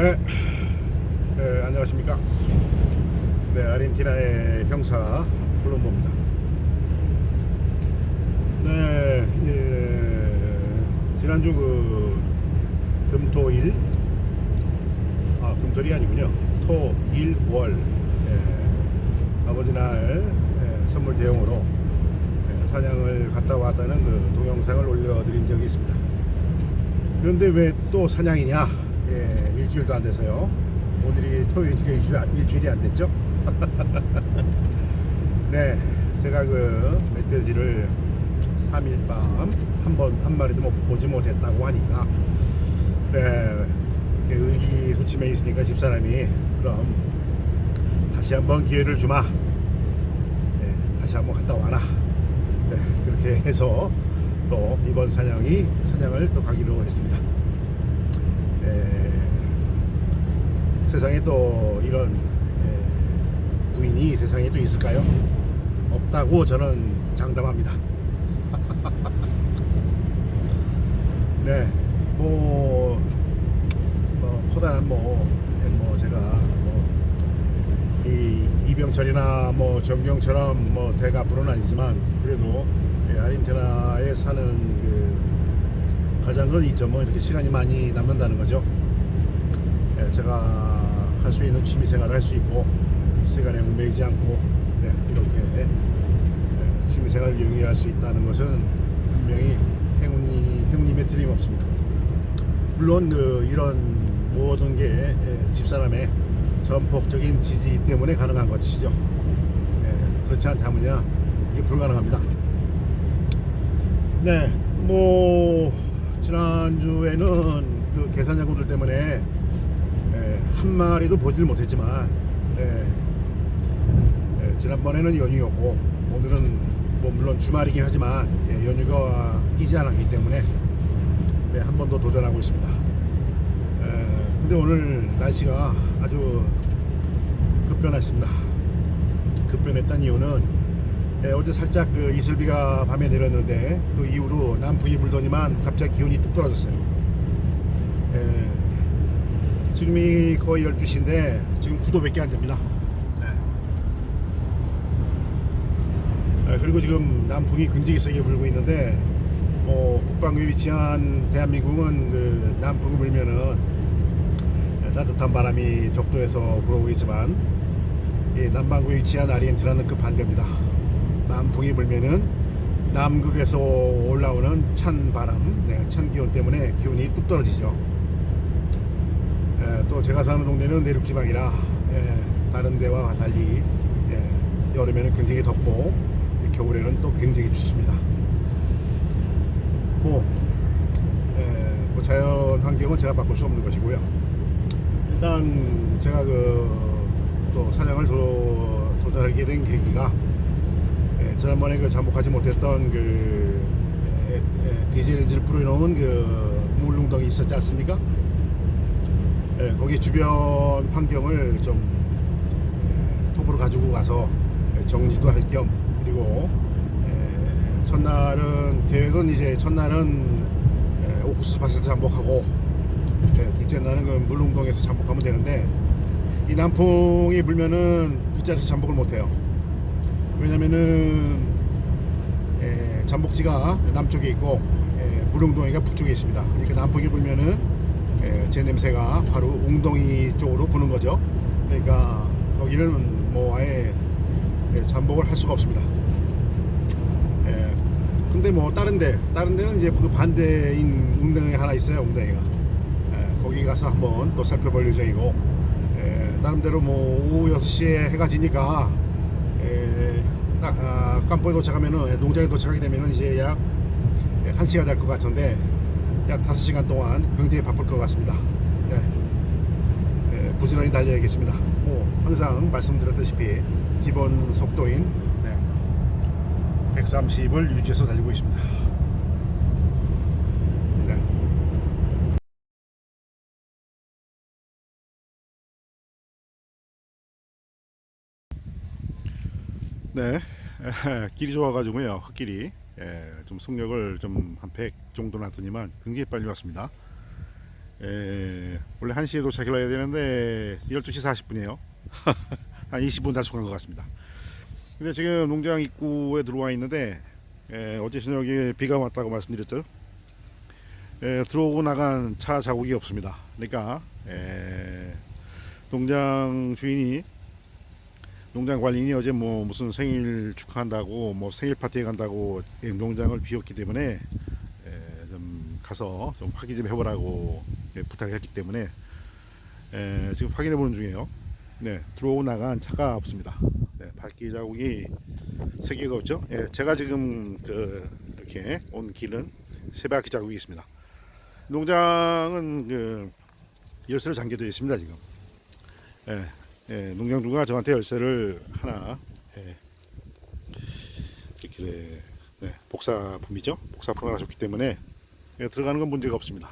네, 네, 안녕하십니까. 네, 아르헨티나의 형사 콜롬보입니다. 네, 예, 지난주 그 금토일, 아 금토일이 아니군요. 토, 일, 월, 예, 아버지 날 예, 선물 대용으로 예, 사냥을 갔다 왔다는 그 동영상을 올려드린 적이 있습니다. 그런데 왜 또 사냥이냐? 예, 일주일도 안 돼서요. 오늘이 토요일이니까 일주일, 안- 일주일이 안 됐죠? 네, 제가 그 멧돼지를 3일 밤 한 번, 한 마리도 못, 보지 못했다고 하니까, 네, 의기소침해 있으니까 집사람이, 그럼 다시 한번 기회를 주마. 네, 다시 한번 갔다 와라. 네, 그렇게 해서 또 이번 사냥이 사냥을 또 가기로 했습니다. 에, 세상에 또 이런 에, 부인이 세상에 또 있을까요? 없다고 저는 장담합니다. 네, 뭐, 뭐 커다란 뭐, 뭐 제가 뭐, 이 이병철이나 뭐 정경처럼 뭐 대가부는 아니지만 그래도 예, 아르헨티나에 사는 그 가장 큰 이점은 이렇게 시간이 많이 남는다는 거죠. 예, 제가 할 수 있는 취미 생활을 할 수 있고 시간에 얽매이지 않고 네, 이렇게 예, 취미 생활을 영위할 수 있다는 것은 분명히 행운이 행운임에 틀림없습니다. 물론 그 이런 모든 게 예, 집사람의 전폭적인 지지 때문에 가능한 것이죠. 네, 그렇지 않다면야 이게 불가능합니다. 네, 뭐 지난주에는 그 계산자분들 때문에 예, 한 마리도 보질 못했지만 예, 예, 지난번에는 연휴였고 오늘은 뭐 물론 주말이긴 하지만 예, 연휴가 끼지 않았기 때문에 네, 한번 더 도전하고 있습니다. 에, 근데 오늘 날씨가 아주 급변했습니다. 급변했던 이유는 예, 어제 살짝 그 이슬비가 밤에 내렸는데 그 이후로 남풍이 불더니만 갑자기 기온이 뚝 떨어졌어요. 예, 지금이 거의 12시인데 지금 9도밖에 안 됩니다. 네. 예, 그리고 지금 남풍이 굉장히 세게 불고 있는데 뭐 북방구에 위치한 대한민국은 그 남풍이 불면은 따뜻한 바람이 적도에서 불어오고 있지만 이 남반구에 위치한 아르헨티나는 그 반대입니다. 남풍이 불면은 남극에서 올라오는 찬 바람, 네, 찬 기온 때문에 기온이 뚝 떨어지죠. 예, 또 제가 사는 동네는 내륙 지방이라 예, 다른 데와 달리 예, 여름에는 굉장히 덥고 겨울에는 또 굉장히 춥습니다. 뭐, 예, 뭐 자연 환경은 제가 바꿀 수 없는 것이고요. 일단 제가 그 또 사냥을 도, 도전하게 된 계기가 예, 지난번에 그 잠복하지 못했던 그 디젤 엔진을 뿌려놓은 그 물릉덩이 있었지 않습니까? 예, 거기 주변 환경을 좀 예, 톱으로 가지고 가서 예, 정리도 할 겸 그리고 예, 첫날은 계획은 이제 첫날은 예, 오쿠스 밭에서 잠복하고 예, 둘째 날은 그 물릉동에서 잠복하면 되는데 이 남풍이 불면은 둘째에서 잠복을 못해요. 왜냐면은 예, 잠복지가 남쪽에 있고 예, 물릉동이가 북쪽에 있습니다. 그러니까 남풍이 불면은 예, 제 냄새가 바로 웅덩이 쪽으로 부는 거죠. 그러니까 거기는 뭐 아예 예, 잠복을 할 수가 없습니다. 예, 근데 뭐 다른 데 다른 데는 이제 그 반대인 웅덩이 하나 있어요. 웅덩이가 예, 거기 가서 한번 또 살펴볼 예정이고 예, 나름대로 뭐 오후 6시에 해가 지니까 예, 딱 아, 깜포에 도착하면은 예, 농장에 도착하게 되면은 이제 약 예, 1시가 될것 같은데 약 5시간 동안 굉장히 바쁠 것 같습니다. 네. 예, 부지런히 달려야겠습니다. 뭐 항상 말씀드렸다시피 기본 속도인 네, 130을 유지해서 달리고 있습니다. 네. 네, 길이 좋아가지고요, 흙길이. 예, 좀 속력을 좀 한 100 정도 놨더니만 굉장히 빨리 왔습니다. 에, 원래 1시에 도착을 해야 되는데 12시 40분이에요. 한 20분 단속한 것 같습니다. 근데 지금 농장 입구에 들어와 있는데 에, 어제 저녁에 비가 왔다고 말씀드렸죠. 에, 들어오고 나간 차 자국이 없습니다. 그러니까 에, 농장 주인이 농장 관리인이 어제 뭐 무슨 생일 축하한다고 뭐 생일 파티에 간다고 이 농장을 비웠기 때문에 에, 좀 가서 좀 확인 좀 해보라고 예, 부탁을 했기 때문에 에, 지금 확인해 보는 중이에요. 네, 들어오고 나간 차가 없습니다. 네, 바퀴 자국이 세 개가 없죠. 예, 제가 지금 그 이렇게 온 길은 세 바퀴 자국이 있습니다. 농장은 그 열쇠로 잠겨져 있습니다 지금. 예, 예, 농장 주가 저한테 열쇠를 하나 예, 이렇게 네, 복사품이죠. 복사품을 하셨기 때문에 예, 들어가는 건 문제가 없습니다.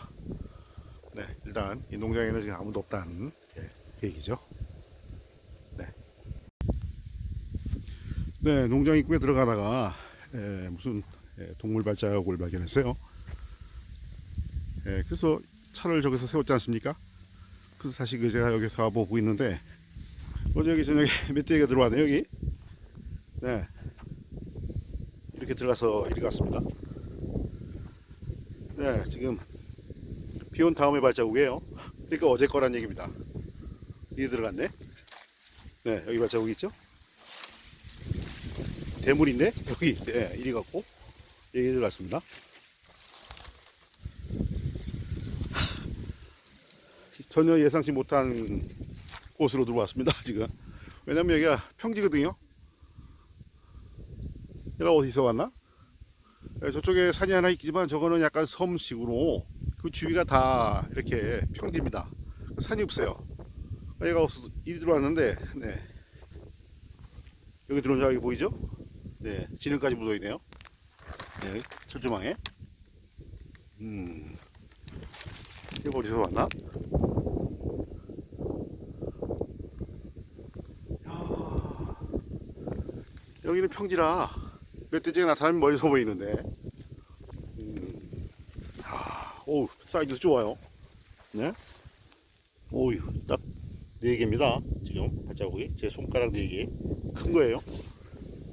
네, 일단 이 농장에는 지금 아무도 없다는 예, 얘기죠. 네. 네, 농장 입구에 들어가다가 예, 무슨 예, 동물 발자국을 발견했어요. 예, 그래서 차를 저기서 세웠지 않습니까? 그래서 다시 그 제가 여기서 보고 있는데 어제 여기 저녁에 멧돼지가 들어왔네 여기. 네. 이렇게 들어가서 이리 갔습니다. 네, 지금 비온 다음에 발자국이에요. 그러니까 어제 거란 얘기입니다. 이리 들어갔네. 네, 여기 발자국 있죠? 대물인데 여기 네, 이리 갔고 여기 들어갔습니다. 전혀 예상치 못한 곳으로 들어왔습니다 지금. 왜냐면 여기가 평지거든요. 내가 어디서 왔나? 네, 저쪽에 산이 하나 있지만 저거는 약간 섬식으로 그 주위가 다 이렇게 평지입니다. 산이 없어요. 얘가 없어서 이리 들어왔는데 네. 여기 들어온 자국이 보이죠? 네 지능까지 묻어 있네요. 네, 철조망에. 음. 이거 어디서 왔나 여기는 평지라 멧돼지가 나타나면 멀리서 보이는데. 음, 아, 오 사이즈 좋아요. 네? 오유 딱 4개입니다. 지금 발자국이. 제 손가락 4개. 큰 거예요.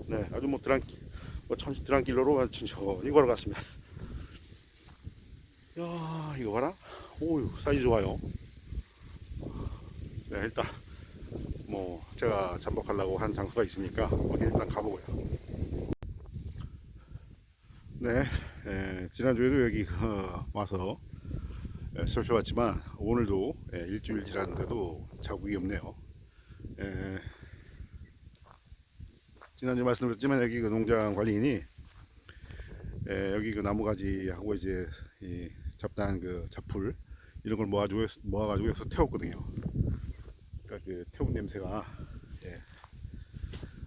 네 아주 뭐 드랑 뭐 천, 드랑길러로 천천히 걸어갔습니다. 야 이거 봐라. 오유 사이즈 좋아요. 네 일단 뭐 제가 잠복하려고 한 장소가 있으니까 거기 일단 가보고요. 네, 에, 지난주에도 여기 어, 와서 에, 살펴봤지만 오늘도 에, 일주일 지났는데도 자국이 없네요. 에, 지난주 말씀드렸지만 여기 그 농장 관리인이 에, 여기 그 나무가지하고 이제 이 잡다한 그 잡풀 이런 걸 모아가지고 모아가지고 여기서 태웠거든요. 그러니까 그 태운 냄새가 예,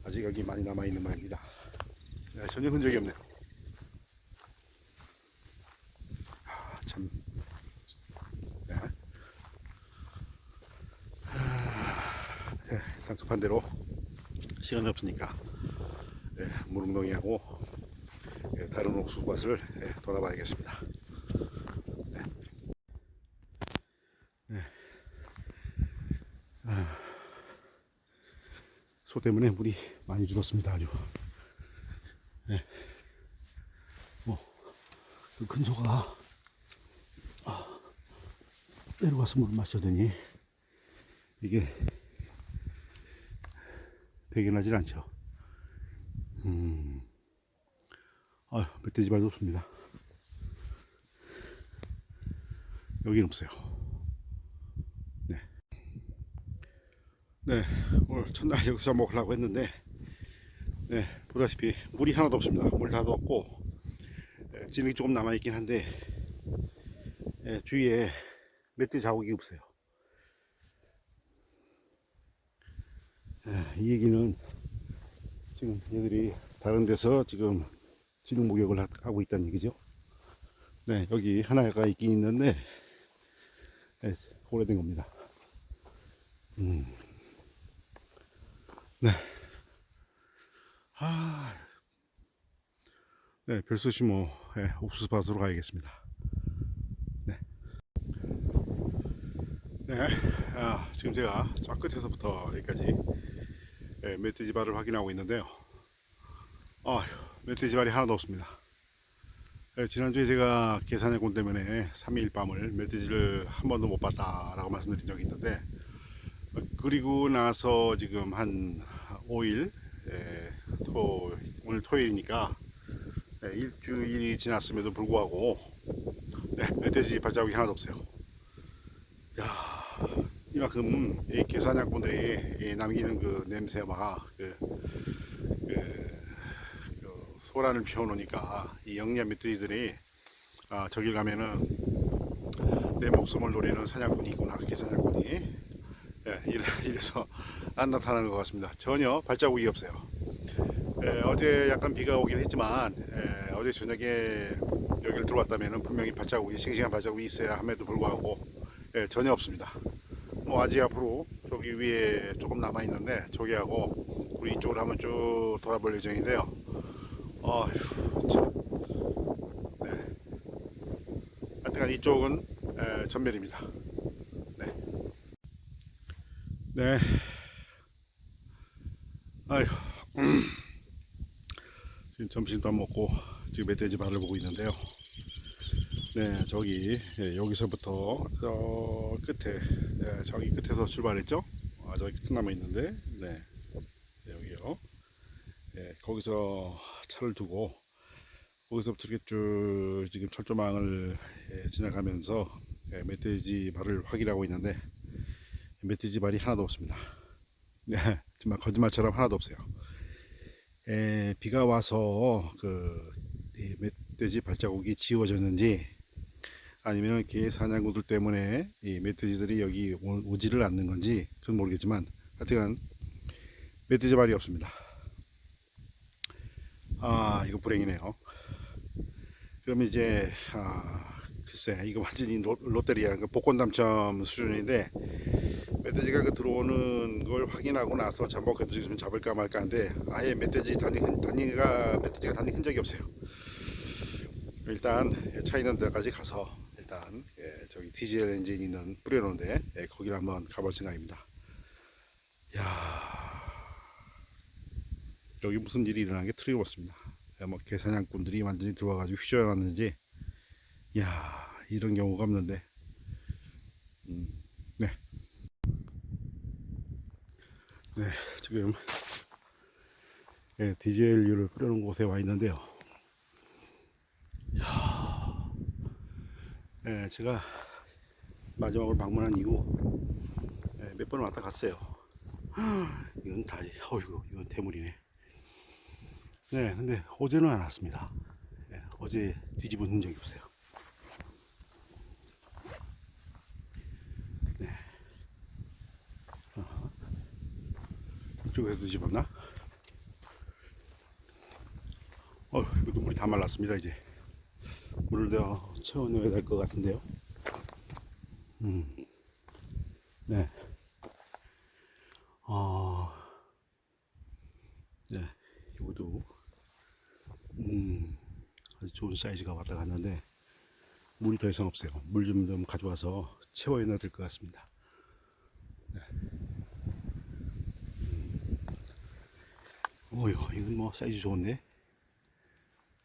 아직 여기 많이 남아 있는 모양입니다. 예, 전혀 흔적이 없네요. 아, 참. 네. 아, 예, 상급한 대로 시간이 없으니까 예, 무릉덩이하고 예, 다른 옥수밭을 예, 돌아봐야겠습니다. 소 때문에 물이 많이 줄었습니다. 아주. 네. 뭐, 그큰 소가 아, 내려가서 물을 마셔더니 이게 배견하지 않죠. 음, 아유, 멧돼지 발도 없습니다. 여기는 없어요. 네, 오늘 첫날 여기서 잡먹으려고 했는데, 네, 보다시피 물이 하나도 없습니다. 물다 넣었고, 에, 진흙이 조금 남아있긴 한데, 에, 주위에 멧돼지 자국이 없어요. 에, 이 얘기는 지금 얘들이 다른 데서 지금 진흙 목욕을 하- 하고 있다는 얘기죠. 네, 여기 하나가 있긴 있는데, 네, 오래된 겁니다. 음. 네. 아, 네, 별수시 뭐, 예, 옥수수밭으로 가야겠습니다. 네. 네, 아, 지금 제가 저 끝에서부터 여기까지 예, 멧돼지 발을 확인하고 있는데요. 아, 멧돼지 발이 하나도 없습니다. 예, 지난주에 제가 계산해곤 때문에 3일 밤을 멧돼지를 한 번도 못 봤다라고 말씀드린 적이 있는데 어, 그리고 나서 지금 한 5일 예, 토, 오늘 토요일이니까 예, 일주일이 지났음에도 불구하고 네, 멧돼지 발자국이 하나도 없어요. 야, 이만큼 이 계산약분들이 이 남기는 그 냄새와 그, 그, 그 소란을 피워놓으니까 이 영리한 멧돼지들이 아, 저길 가면은 내 목숨을 노리는 사냥꾼이 있구나 계산약꾼이 예, 이래, 이래서 안 나타나는 것 같습니다. 전혀 발자국이 없어요. 예, 어제 약간 비가 오긴 했지만 예, 어제 저녁에 여기를 들어왔다면 분명히 발자국이 싱싱한 발자국이 있어야 함에도 불구하고 예, 전혀 없습니다. 뭐 아직 앞으로 저기 위에 조금 남아 있는데 저기하고 우리 이쪽으로 한번 쭉 돌아볼 예정인데요. 어휴, 참. 네. 하여튼간 이쪽은 에, 전멸입니다. 네. 네. 아휴. 음. 지금 점심도 안 먹고 지금 멧돼지 발을 보고 있는데요. 네, 저기 예, 여기서부터 저 끝에 예, 저기 끝에서 출발했죠. 아, 저기 끝 남아 있는데, 네, 여기요. 예, 거기서 차를 두고 거기서부터 이렇게 쭉 지금 철조망을 예, 지나가면서 예, 멧돼지 발을 확인하고 있는데 멧돼지 발이 하나도 없습니다. 네, 정말 거짓말처럼 하나도 없어요. 에, 비가 와서 그이 멧돼지 발자국이 지워졌는지 아니면 개 사냥꾼들 때문에 이 멧돼지들이 여기 오- 오지를 않는 건지 그건 모르겠지만 하여튼 멧돼지 발이 없습니다. 아 이거 불행이네요. 그럼 이제 아 글쎄 이거 완전히 로, 롯데리아 그 복권 당첨 수준인데 멧돼지가 그 들어오는 걸 확인하고 나서 잠복해도 지금 잡을까 말까 한데 아예 멧돼지 단위 단위가 멧돼지가 단위 흔적이 없어요. 일단 차 있는 데까지 가서 일단 예, 저기 디젤 엔진 있는 뿌려놓은데 예, 거기를 한번 가볼 생각입니다. 야 여기 무슨 일이 일어난 게 틀림없습니다. 예, 뭐 개사냥꾼들이 완전히 들어와가지고 휘저어놨는지 야 이런 경우가 없는데 음, 네. 네, 지금 예, 디젤유를 뿌려놓은 곳에 와 있는데요. 이야, 예, 제가 마지막으로 방문한 이후 예, 몇번 왔다 갔어요. 이건 다, 어이구, 이건 대물이네. 네, 근데 어제는 안 왔습니다. 예, 어제 뒤집은 흔적이 없어요. 네. 어허. 이쪽에서 뒤집었나? 어, 이것도 물이 다 말랐습니다, 이제. 물을 더 채워넣어야 될 것 같은데요. 음. 네. 어, 네. 이것도, 음, 아주 좋은 사이즈가 왔다 갔는데, 물이 더 이상 없어요. 물 좀 좀 가져와서 채워야 될 것 같습니다. 어휴, 이건 뭐 사이즈 좋은데?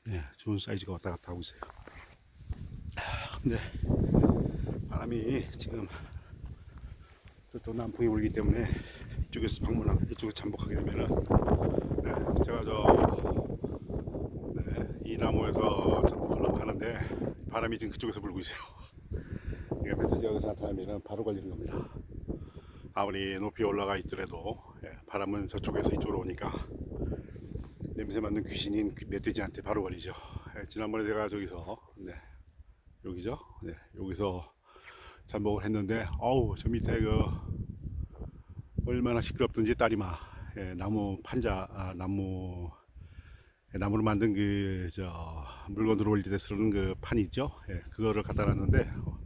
네, 좋은 사이즈가 왔다 갔다 하고 있어요. 아, 근데 바람이 지금 또 남풍이 불기 때문에 이쪽에서 방문하, 이쪽에 잠복하게 되면은 네, 제가 저, 네, 이 나무에서 잠복하려고 하는데 바람이 지금 그쪽에서 불고 있어요. 그러니까 멧돼지 여기서 나타나면은 바로 걸리는 겁니다. 아무리 높이 올라가 있더라도 예, 바람은 저쪽에서 이쪽으로 오니까 냄새 맡는 귀신인 귀- 멧돼지한테 바로 걸리죠. 예, 지난번에 제가 저기서 네, 여기죠. 네, 여기서 잠복을 했는데 어우 저 밑에 그 얼마나 시끄럽든지 딸이마 예, 나무 판자 아, 나무 예, 나무로 만든 그 저 물건 들어올 때 쓰는 그 판이 있죠. 예, 그거를 갖다 놨는데 어,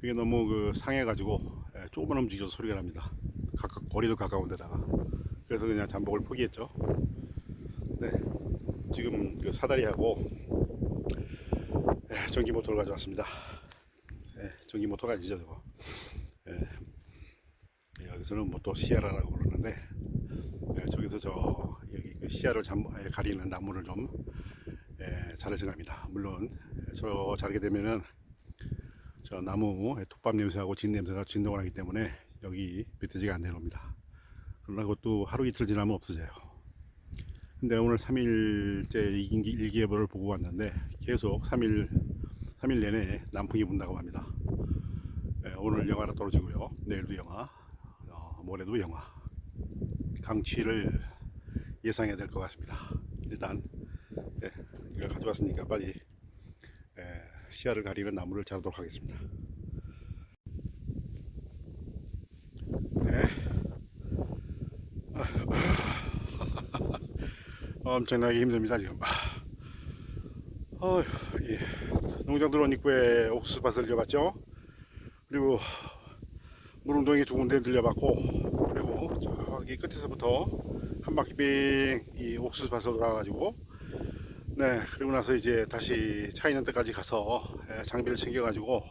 그게 너무 그 상해가지고 예, 조금만 움직여도 소리가 납니다. 가까, 거리도 가까운 데다가 그래서 그냥 잠복을 포기했죠. 네, 지금 그 사다리하고 예, 전기 모터를 가져왔습니다. 예, 전기 모터가 아니죠, 저거. 예, 여기서는 뭐 또 시야라라고 그러는데 예, 저기서 저 여기 그 시야를 잠, 예, 가리는 나무를 좀 예, 자르져 갑니다. 물론 예, 저 자르게 되면은 저 나무 예, 톱밥 냄새하고 진 냄새가 진동을 하기 때문에 여기 멧돼지가 안 내려옵니다. 그러나 그것도 하루 이틀 지나면 없어져요. 근데 오늘 3일째 일기예보를 보고 왔는데 계속 3일 3일 내내 남풍이 분다고 합니다. 예, 오늘 영하로 떨어지고요. 내일도 영하, 어, 모레도 영하. 강추위를 예상해야 될 것 같습니다. 일단 예, 이걸 가져왔으니까 빨리 예, 시야를 가리는 나무를 자르도록 하겠습니다. 네. 엄청나게 힘듭니다 지금. 어휴, 예. 농장 들어온 입구에 옥수수밭을 들려봤죠. 그리고 무릉동이 두 군데 들려봤고 그리고 저기 끝에서부터 한 바퀴 빙이 옥수수밭으로 돌아가지고 네 그리고 나서 이제 다시 차 있는 데까지 가서 예, 장비를 챙겨 가지고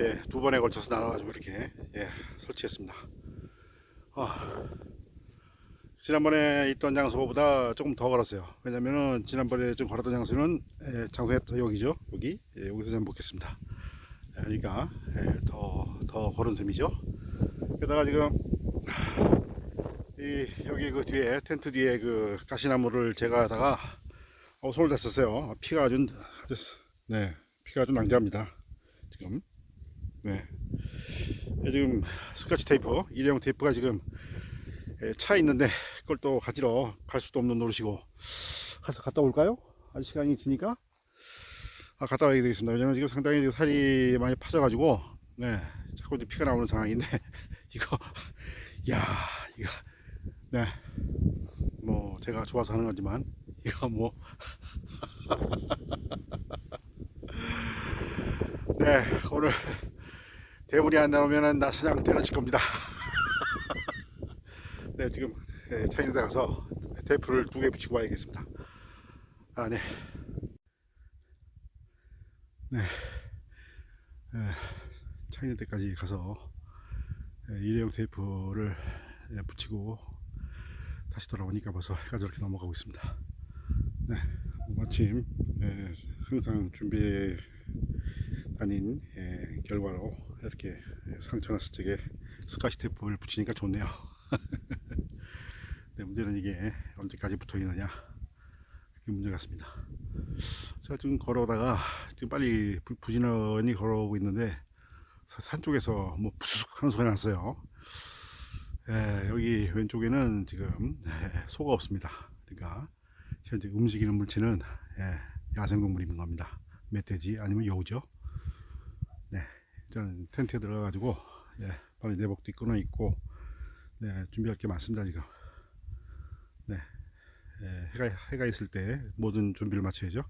예, 두 번에 걸쳐서 나눠 가지고 이렇게 예, 설치했습니다. 아, 지난번에 있던 장소보다 조금 더 걸었어요. 왜냐면은 지난번에 좀 걸었던 장소는 예, 장소에 또 여기죠. 여기 예, 여기서 잠복했습니다. 예, 그러니까 예, 더, 더 걸은 셈이죠. 게다가 지금 이 여기 그 뒤에 텐트 뒤에 그 가시나무를 제거하다가 어, 손을 댔었어요. 피가 아주 아주 네 피가 아주 낭자합니다. 지금 네 예, 지금 스카치 테이프 일회용 테이프가 지금 예, 차 있는데 그걸 또 가지러 갈 수도 없는 노릇이고 가서 갔다 올까요? 아직 시간이 있으니까 아, 갔다 와야 되겠습니다. 왜냐면 지금 상당히 살이 많이 파져가지고 네 자꾸 이제 피가 나오는 상황인데 이거 야 이거 네 뭐 제가 좋아서 하는 거지만 이거 뭐 네, 오늘 대물이 안 나오면은 나 사냥 때려칠 겁니다. 네, 지금 예, 차 있는 데 가서 테이프를 두 개 붙이고 와야겠습니다. 아, 네. 네. 예, 차 있는 데까지 가서 예, 일회용 테이프를 예, 붙이고 다시 돌아오니까 벌써 해가 저렇게 넘어가고 있습니다. 네, 마침 예, 항상 준비해 다닌 예, 결과로 이렇게 예, 상처 났을 적에 스카시 테이프를 붙이니까 좋네요. 네, 문제는 이게 언제까지 붙어 있느냐 그게 문제 같습니다. 제가 지금 걸어오다가 지금 빨리 부- 부지런히 걸어오고 있는데 사- 산 쪽에서 뭐 부스스 하는 소리 났어요. 예, 여기 왼쪽에는 지금 예, 소가 없습니다. 그러니까 현재 움직이는 물체는 예, 야생동물이 있는 겁니다. 멧돼지 아니면 여우죠. 네, 일단 텐트에 들어가 가지고 예, 빨리 내복도 입거나 입고 네, 준비할 게 많습니다 지금. 네, 예, 해가 해가 있을 때 모든 준비를 마쳐야죠.